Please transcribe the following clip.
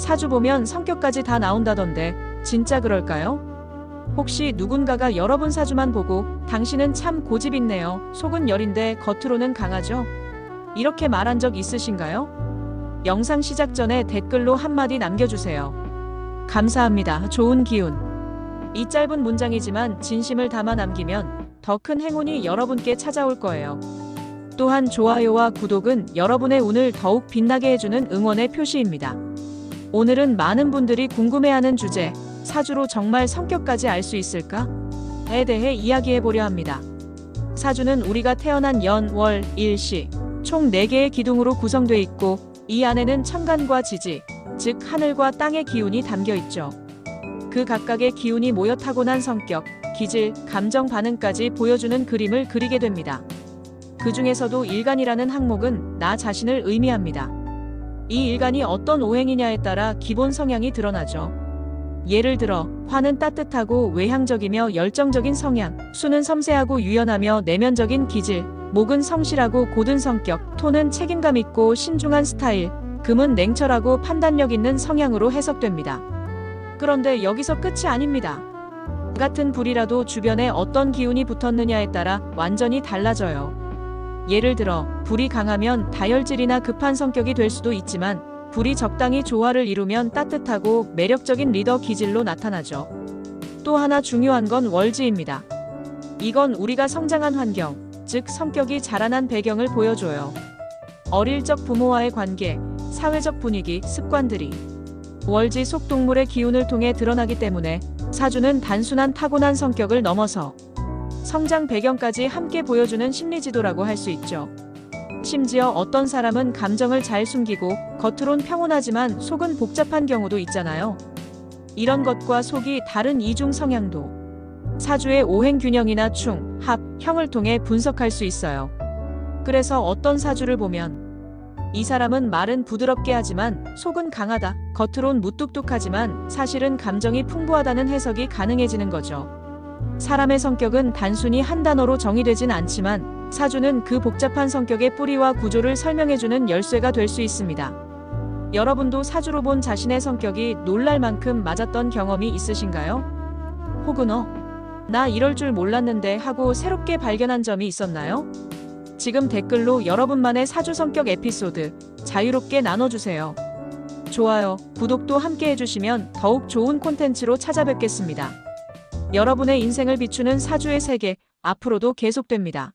사주 보면 성격까지 다 나온다던데 진짜 그럴까요? 혹시 누군가가 여러분 사주만 보고 당신은 참 고집 있네요. 속은 열인데 겉으로는 강하죠? 이렇게 말한 적 있으신가요? 영상 시작 전에 댓글로 한마디 남겨주세요. 감사합니다. 좋은 기운. 이 짧은 문장이지만 진심을 담아 남기면 더 큰 행운이 여러분께 찾아올 거예요. 또한 좋아요와 구독은 여러분의 운을 더욱 빛나게 해주는 응원의 표시입니다. 오늘은 많은 분들이 궁금해하는 주제, 사주로 정말 성격까지 알 수 있을까? 에 대해 이야기해 보려 합니다. 사주는 우리가 태어난 연, 월, 일, 시, 총 4개의 기둥으로 구성되어 있고, 이 안에는 천간과 지지, 즉 하늘과 땅의 기운이 담겨 있죠. 그 각각의 기운이 모여 타고난 성격, 기질, 감정 반응까지 보여주는 그림을 그리게 됩니다. 그 중에서도 일간이라는 항목은 나 자신을 의미합니다. 이 일간이 어떤 오행이냐에 따라 기본 성향이 드러나죠. 예를 들어, 화는 따뜻하고 외향적이며 열정적인 성향, 수는 섬세하고 유연하며 내면적인 기질, 목은 성실하고 고든 성격, 토는 책임감 있고 신중한 스타일, 금은 냉철하고 판단력 있는 성향으로 해석됩니다. 그런데 여기서 끝이 아닙니다. 같은 불이라도 주변에 어떤 기운이 붙었느냐에 따라 완전히 달라져요. 예를 들어, 불이 강하면 다혈질이나 급한 성격이 될 수도 있지만, 불이 적당히 조화를 이루면 따뜻하고 매력적인 리더 기질로 나타나죠. 또 하나 중요한 건 월지입니다. 이건 우리가 성장한 환경, 즉 성격이 자라난 배경을 보여줘요. 어릴 적 부모와의 관계, 사회적 분위기, 습관들이 월지 속동물의 기운을 통해 드러나기 때문에 사주는 단순한 타고난 성격을 넘어서 성장 배경까지 함께 보여주는 심리지도라고 할 수 있죠. 심지어 어떤 사람은 감정을 잘 숨기고 겉으론 평온하지만 속은 복잡한 경우도 있잖아요. 이런 것과 속이 다른 이중 성향도 사주의 오행 균형이나 충, 합, 형을 통해 분석할 수 있어요. 그래서 어떤 사주를 보면 이 사람은 말은 부드럽게 하지만 속은 강하다. 겉으론 무뚝뚝하지만 사실은 감정이 풍부하다는 해석이 가능해지는 거죠. 사람의 성격은 단순히 한 단어로 정의되진 않지만 사주는 그 복잡한 성격의 뿌리와 구조를 설명해주는 열쇠가 될 수 있습니다. 여러분도 사주로 본 자신의 성격이 놀랄 만큼 맞았던 경험이 있으신가요? 혹은 어, 나 이럴 줄 몰랐는데 하고 새롭게 발견한 점이 있었나요? 지금 댓글로 여러분만의 사주 성격 에피소드 자유롭게 나눠주세요. 좋아요, 구독도 함께 해주시면 더욱 좋은 콘텐츠로 찾아뵙겠습니다. 여러분의 인생을 비추는 사주의 세계 앞으로도 계속됩니다.